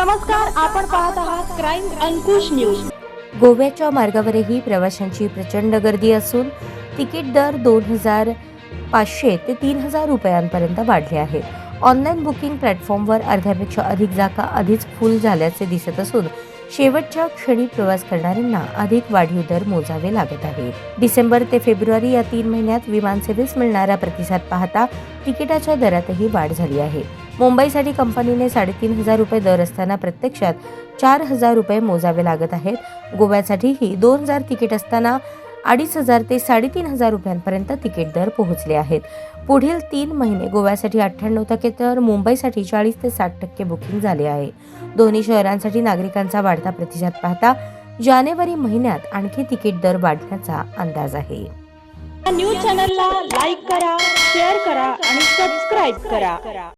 नमस्कार आपण पाहत आहात क्राईम अंकुश न्यूज गोव्याच्या मार्गावरही प्रवाशांची प्रचंड गर्दी असून तिकीट दर दोन हजार पाचशे ते तीन हजार रुपयांपर्यंत वाढले आहे. ऑनलाईन बुकिंग प्लॅटफॉर्मवर अर्ध्यापेक्षा अधिक जागा आधीच फुल झाल्याचे दिसत असून शेवटच्या क्षणी प्रवास करणाऱ्यांना अधिक वाढीव दर मोजावे लागत आहे. डिसेंबर ते फेब्रुवारी या तीन महिन्यात विमानसेवेस मिळणारा प्रतिसाद पाहता तिकिटाच्या दरातही वाढ झाली आहे. मुंबईसाठी कंपनीने साडेतीन हजार रुपये दर असताना प्रत्यक्षात चार हजार रुपये मोजावे लागत आहेत. गोव्यासाठीही दोन हजार तिकीट असताना अडीच हजार ते साडेतीन हजार रुपयांपर्यंत तिकीट दर पोहोचले आहेत. पुढील तीन महिने गोव्यासाठी अठ्ठ्याण्णव टक्के तर मुंबईसाठी चाळीस ते साठ टक्के बुकिंग झाले आहे. दोन्ही शहरांसाठी नागरिकांचा वाढता प्रतिसाद पाहता जानेवारी महिन्यात आणखी तिकीट दर वाढण्याचा अंदाज आहे. न्यूज चॅनलला लाईक करा शेअर करा आणि सबस्क्राईब करा.